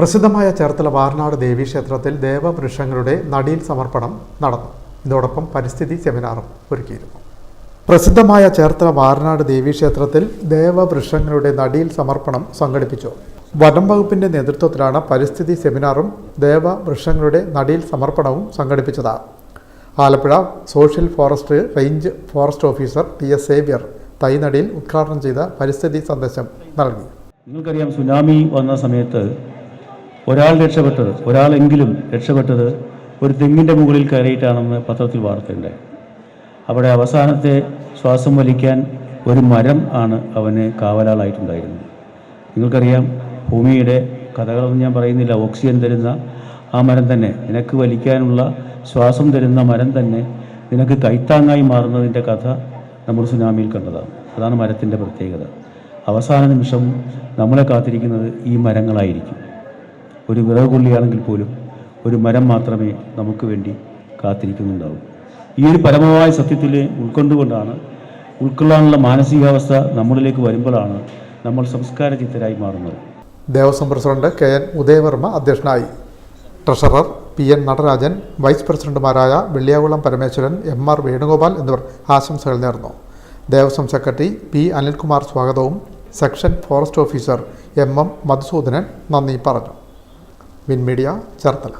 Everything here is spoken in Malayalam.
പ്രസിദ്ധമായ ചേർത്തല വാർനാട് ദേവീക്ഷേത്രത്തിൽ ദേവവൃക്ഷങ്ങളുടെ നടീൽ സമർപ്പണം നടന്നു. ഇതോടൊപ്പം പരിസ്ഥിതി സെമിനാറും ഒരുക്കിയിരുന്നു. പ്രസിദ്ധമായ ചേർത്തല വാർനാട് ദേവീക്ഷേത്രത്തിൽ ദേവവൃക്ഷങ്ങളുടെ നടീൽ സമർപ്പണം സംഘടിപ്പിച്ചു. വനം വകുപ്പിന്റെ നേതൃത്വത്തിലാണ് പരിസ്ഥിതി സെമിനാറും ദേവവൃക്ഷങ്ങളുടെ നടീൽ സമർപ്പണവും സംഘടിപ്പിച്ചത്. Alappuzha social forest range forest officer T S Xavier തൈനടിയിൽ ഉദ്ഘാടനം ചെയ്ത പരിസ്ഥിതി സന്ദേശം നൽകി. നിങ്ങൾക്കറിയാം സുനാമി വന്ന സമയത്ത് ഒരാൾ രക്ഷപ്പെട്ടത് ഒരാളെങ്കിലും രക്ഷപ്പെട്ടത് ഒരു തെങ്ങിന്റെ മുകളിൽ കയറിയിട്ടാണെന്ന് പത്രത്തിൽ വാർത്തയുണ്ടായി അവിടെ അവസാനത്തെ ശ്വാസം വലിക്കാൻ ഒരു മരം ആണ് അവന് കാവലാളായിട്ടുണ്ടായിരുന്നത്. നിങ്ങൾക്കറിയാം ഭൂമിയുടെ കഥകളൊന്നും ഞാൻ പറയുന്നില്ല. ഓക്സിജൻ തരുന്ന ആ മരം തന്നെ നിനക്ക് വലിക്കാനുള്ള ശ്വാസം തരുന്ന മരം തന്നെ നിനക്ക് കൈത്താങ്ങായി മാറുന്നതിന്റെ കഥ നമ്മൾ സുനാമിയിൽ കണ്ടതാണ്. അതാണ് മരത്തിന്റെ പ്രത്യേകത. അവസാന നിമിഷം നമ്മളെ കാത്തിരിക്കുന്നത് ഈ മരങ്ങളായിരിക്കും. ഒരു വിറകുള്ളിയാണെങ്കിൽ പോലും ഒരു മരം മാത്രമേ നമുക്ക് വേണ്ടി കാത്തിരിക്കുന്നുണ്ടാവും. ഈ ഒരു പരമമായ സത്യത്തിൽ ഉൾക്കൊണ്ടുകൊണ്ടാണ് ഉൾക്കൊള്ളാനുള്ള മാനസികാവസ്ഥ നമ്മളിലേക്ക് വരുമ്പോഴാണ് നമ്മൾ സംസ്കാര ചിത്തരായി മാറുന്നത്. Devaswom president K N Udayavarma അധ്യക്ഷനായി. Treasurer P N Natarajan vice പ്രസിഡന്റുമാരായ വെള്ളിയാകുളം പരമേശ്വരൻ എം ആർ വേണുഗോപാൽ എന്നിവർ ആശംസകൾ നേർന്നു. ദേവസ്വം സെക്രട്ടറി പി അനിൽകുമാർ സ്വാഗതവും section forest officer M M Madhusoodanan നന്ദി പറഞ്ഞു. Win media Cherthala